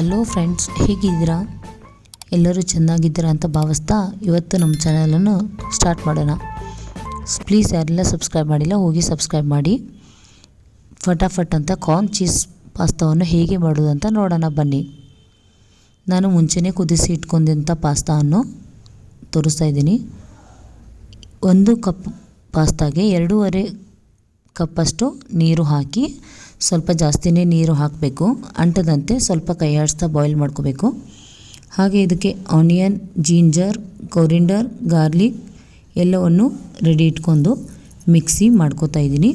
Hello friends ಹೇಗಿದ್ದೀರಾ? ಎಲ್ಲರೂ ಚೆನ್ನಾಗಿದ್ದೀರಾ ಅಂತ ಭಾವಿಸ್ತಾ ಇವತ್ತು ನಮ್ಮ ಚಾನಲನ್ನು ಸ್ಟಾರ್ಟ್ ಮಾಡೋಣ. ಪ್ಲೀಸ್ ಯಾರೆಲ್ಲ ಸಬ್ಸ್ಕ್ರೈಬ್ ಮಾಡಿಲ್ಲ, ಹೋಗಿ ಸಬ್ಸ್ಕ್ರೈಬ್ ಮಾಡಿ. ಫಟಾಫಟ್ ಅಂತ ಕಾರ್ನ್ ಚೀಸ್ ಪಾಸ್ತಾವನ್ನು ಹೇಗೆ ಮಾಡೋದು ಅಂತ ನೋಡೋಣ, ಬನ್ನಿ. ನಾನು ಮುಂಚೆನೇ ಕುದಿಸಿ ಇಟ್ಕೊಂಡಿದ್ದಂಥ ಪಾಸ್ತಾವನ್ನು ತೋರಿಸ್ತಾ ಇದ್ದೀನಿ. ಒಂದು ಕಪ್ ಪಾಸ್ತಾಗೆ ಎರಡೂವರೆ ಕಪ್ಪಷ್ಟು ನೀರು ಹಾಕಿ ಸ್ವಲ್ಪ ಜಾಸ್ತಿನೇ ನೀರು ಹಾಕಬೇಕು. ಅಂಟದಂತೆ ಸ್ವಲ್ಪ ಕೈ ಆಡಿಸ್ತಾ ಬಾಯ್ಲ್ ಮಾಡ್ಕೋಬೇಕು. ಹಾಗೆ ಇದಕ್ಕೆ ಆನಿಯನ್ ಜಿಂಜರ್ ಕೊರಿಂಡರ್ ಗಾರ್ಲಿಕ್ ಎಲ್ಲವನ್ನು ರೆಡಿ ಇಟ್ಕೊಂಡು ಮಿಕ್ಸಿ ಮಾಡ್ಕೋತಾ ಇದ್ದೀನಿ.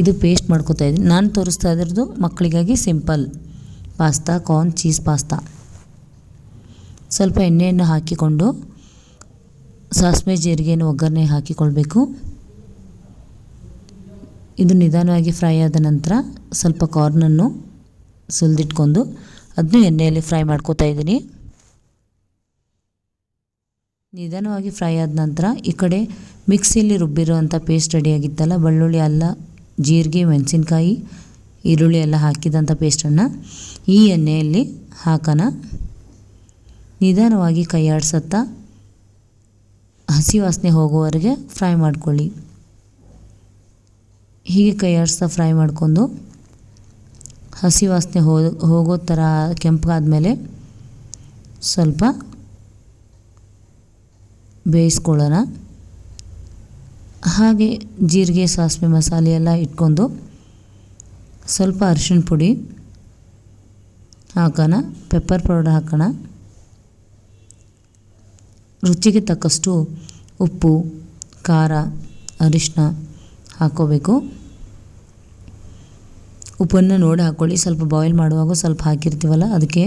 ಇದು ಪೇಸ್ಟ್ ಮಾಡ್ಕೋತಾ ಇದ್ದೀನಿ. ನಾನು ತೋರಿಸ್ತಾ ಇದ್ರದ್ದು ಮಕ್ಕಳಿಗಾಗಿ simple pasta corn cheese pasta. ಸ್ವಲ್ಪ ಎಣ್ಣೆಯನ್ನು ಹಾಕಿಕೊಂಡು ಸಾಸಿವೆ ಜೀರಿಗೆಯನ್ನು ಒಗ್ಗರಣೆ ಹಾಕಿಕೊಳ್ಬೇಕು. ಇದು ನಿಧಾನವಾಗಿ ಫ್ರೈ ಆದ ನಂತರ ಸ್ವಲ್ಪ ಕಾರ್ನನ್ನು ಸುಲಿದಿಟ್ಕೊಂಡು ಅದನ್ನು ಎಣ್ಣೆಯಲ್ಲಿ ಫ್ರೈ ಮಾಡ್ಕೋತಾ ಇದ್ದೀನಿ. ನಿಧಾನವಾಗಿ ಫ್ರೈ ಆದ ನಂತರ ಈ ಕಡೆ ಮಿಕ್ಸಿಯಲ್ಲಿ ರುಬ್ಬಿರುವಂಥ ಪೇಸ್ಟ್ ರೆಡಿಯಾಗಿತ್ತಲ್ಲ ಬೆಳ್ಳುಳ್ಳಿ, ಅಲ್ಲ, ಜೀರಿಗೆ, ಮೆಣಸಿನ್ಕಾಯಿ, ಈರುಳ್ಳಿ ಎಲ್ಲ ಹಾಕಿದಂಥ ಪೇಸ್ಟನ್ನು ಈ ಎಣ್ಣೆಯಲ್ಲಿ ಹಾಕೋಣ. ನಿಧಾನವಾಗಿ ಕೈ ಆಡ್ಸತ್ತಾ ಹಸಿ ವಾಸನೆ ಹೋಗುವವರೆಗೆ ಫ್ರೈ ಮಾಡ್ಕೊಳ್ಳಿ. ಹೀಗೆ ಕೈ ಆಡಿಸ್ತಾ ಫ್ರೈ ಮಾಡ್ಕೊಂಡು ಹಸಿ ವಾಸನೆ ಹೋಗೋ ಥರ ಕೆಂಪಾದ್ಮೇಲೆ ಸ್ವಲ್ಪ ಬೇಯಿಸ್ಕೊಳ್ಳೋಣ. ಹಾಗೆ ಜೀರಿಗೆ, ಸಾಸಿವೆ, ಮಸಾಲೆ ಎಲ್ಲ ಇಟ್ಕೊಂಡು ಸ್ವಲ್ಪ ಅರಿಶಿಣ ಪುಡಿ ಹಾಕೋಣ ಪೆಪ್ಪರ್ ಪೌಡರ್ ಹಾಕೋಣ. ರುಚಿಗೆ ತಕ್ಕಷ್ಟು ಉಪ್ಪು, ಖಾರ ಅರಿಶಿನ ಹಾಕ್ಕೋಬೇಕು ಉಪ್ಪನ್ನು ನೋಡಿ ಹಾಕ್ಕೊಳ್ಳಿ ಸ್ವಲ್ಪ ಬಾಯ್ಲ್ ಮಾಡುವಾಗ ಸ್ವಲ್ಪ ಹಾಕಿರ್ತೀವಲ್ಲ, ಅದಕ್ಕೆ.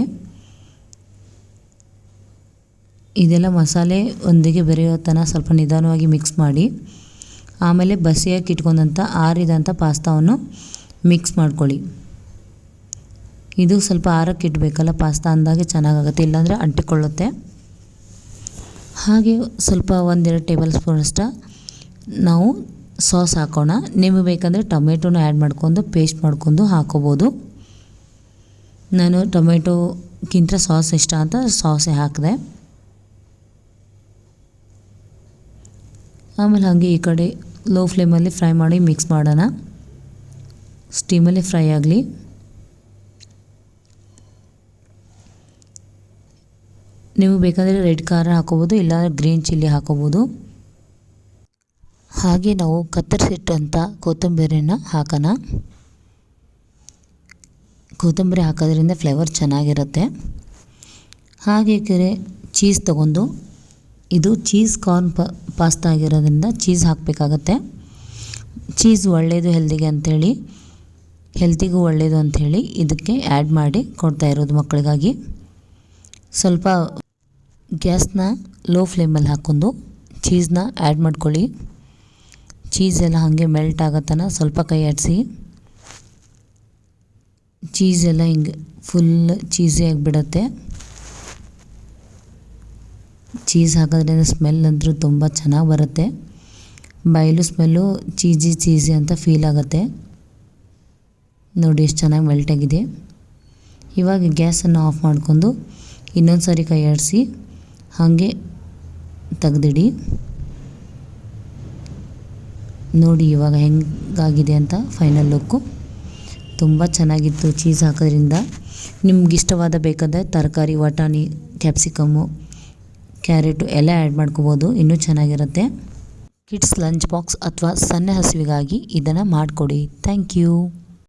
ಇದೆಲ್ಲ ಮಸಾಲೆ ಒಂದಿಗೆ ಬೆರೆಯೋ ತನಕ ಸ್ವಲ್ಪ ನಿಧಾನವಾಗಿ ಮಿಕ್ಸ್ ಮಾಡಿ. ಆಮೇಲೆ ಬಸಿಯಾಗಿ ಇಟ್ಕೊಂಡಂಥ ಆರಿದಂಥ ಪಾಸ್ತಾವನ್ನು ಮಿಕ್ಸ್ ಮಾಡ್ಕೊಳ್ಳಿ. ಇದು ಸ್ವಲ್ಪ ಆರಕ್ಕೆ ಇಡಬೇಕಲ್ಲ, ಪಾಸ್ತಾ ಅಂದಾಗೆ ಚೆನ್ನಾಗಾಗುತ್ತೆ, ಇಲ್ಲಾಂದರೆ ಅಂಟಿಕೊಳ್ಳುತ್ತೆ. ಹಾಗೆ ಸ್ವಲ್ಪ ಒಂದೆರಡು ಟೇಬಲ್ ಸ್ಪೂನಷ್ಟ ನಾವು ಸಾಸ್ ಹಾಕೋಣ. ನಿಮಗೆ ಬೇಕಂದರೆ ಟೊಮೆಟೊನ ಆ್ಯಡ್ ಮಾಡ್ಕೊಂಡು, ಪೇಸ್ಟ್ ಮಾಡ್ಕೊಂಡು ಹಾಕೋಬೋದು. ನಾನು ಟೊಮೆಟೊಕ್ಕಿಂತ ಸಾಸ್ ಇಷ್ಟ ಅಂತ ಸಾಸೇ ಹಾಕಿದೆ. ಆಮೇಲೆ ಹಾಗೆ ಈ ಕಡೆ ಲೋ ಫ್ಲೇಮಲ್ಲಿ ಫ್ರೈ ಮಾಡಿ ಮಿಕ್ಸ್ ಮಾಡೋಣ. ಸ್ಟೀಮಲ್ಲಿ ಫ್ರೈ ಆಗಲಿ. ನೀವು ಬೇಕಾದರೆ ರೆಡ್ ಖಾರ ಹಾಕೋಬೋದು, ಇಲ್ಲ ಗ್ರೀನ್ ಚಿಲ್ಲಿ ಹಾಕೋಬೋದು. ಹಾಗೆ ನಾವು ಕತ್ತರಿಸಿಟ್ಟಂಥ ಕೊತ್ತಂಬರಿನ ಹಾಕೋಣ. ಕೊತ್ತಂಬರಿ ಹಾಕೋದ್ರಿಂದ ಫ್ಲೇವರ್ ಚೆನ್ನಾಗಿರುತ್ತೆ. ಹಾಗೆ ಕೆರೆ ಚೀಸ್ ತಗೊಂಡು ಇದು ಚೀಸ್ ಕಾರ್ನ್ ಪ, ಪಾಸ್ತಾ ಆಗಿರೋದ್ರಿಂದ ಚೀಸ್ ಹಾಕಬೇಕಾಗತ್ತೆ. ಚೀಸ್ ಒಳ್ಳೆಯದು ಹೆಲ್ದಿಗೆ ಅಂಥೇಳಿ ಹೆಲ್ತಿಗೂ ಒಳ್ಳೆಯದು ಅಂಥೇಳಿ ಇದಕ್ಕೆ ಆ್ಯಡ್ ಮಾಡಿ ಕೊಡ್ತಾ ಇರೋದು ಮಕ್ಕಳಿಗಾಗಿ. ಸ್ವಲ್ಪ ಗ್ಯಾಸ್ನ ಲೋ ಫ್ಲೇಮಲ್ಲಿ ಹಾಕ್ಕೊಂಡು ಚೀಸ್ನ ಆ್ಯಡ್ ಮಾಡ್ಕೊಳ್ಳಿ. ಚೀಸ್ ಎಲ್ಲ ಹಾಗೆ ಮೆಲ್ಟ್ ಆಗತ್ತನ ಸ್ವಲ್ಪ ಕೈ ಆಡಿಸಿ ಚೀಸ್ ಹಿಂಗೆ ಫುಲ್ ಚೀಸಿ ಆಗಿಬಿಡತ್ತೆ. ಚೀಸ್ ಹಾಕೋದ್ರಿಂದ ಸ್ಮೆಲ್ ಅಂತೂ ತುಂಬ ಚೆನ್ನಾಗಿ ಬರುತ್ತೆ. ಬಯಲು ಸ್ಮೆಲ್ಲು ಚೀಸಿ ಚೀಸಿ ಅಂತ ಫೀಲ್ ಆಗುತ್ತೆ. ನೋಡಿ ಎಷ್ಟು ಚೆನ್ನಾಗಿ ಮೆಲ್ಟ್ ಆಗಿದೆ. ಇವಾಗ ಗ್ಯಾಸನ್ನು ಆಫ್ ಮಾಡ್ಕೊಂಡು ಇನ್ನೊಂದು ಸಾರಿ ಕೈ ಆಡಿಸಿ ಹಾಗೆ ತೆಗ್ದಿಡಿ. ನೋಡಿ ಇವಾಗ ಹೆಂಗಾಗಿದೆ ಅಂತ ಫೈನಲ್ ಲುಕ್ಕು ತುಂಬ ಚೆನ್ನಾಗಿತ್ತು ಚೀಸ್ ಹಾಕೋದ್ರಿಂದ. ನಿಮ್ಗೆ ಇಷ್ಟವಾದ ಬೇಕಾದರೆ ತರಕಾರಿ, ವಟಾಣಿ ಕ್ಯಾಪ್ಸಿಕಮ್ಮು ಕ್ಯಾರೆಟು ಎಲ್ಲ ಆ್ಯಡ್ ಮಾಡ್ಕೋಬೋದು. ಇನ್ನೂ ಚೆನ್ನಾಗಿರುತ್ತೆ. ಕಿಡ್ಸ್ ಲಂಚ್ ಬಾಕ್ಸ್ ಅಥವಾ ಸಣ್ಣ ಹಸಿವಿಗಾಗಿ ಇದನ್ನು ಮಾಡಿಕೊಡಿ. Thank you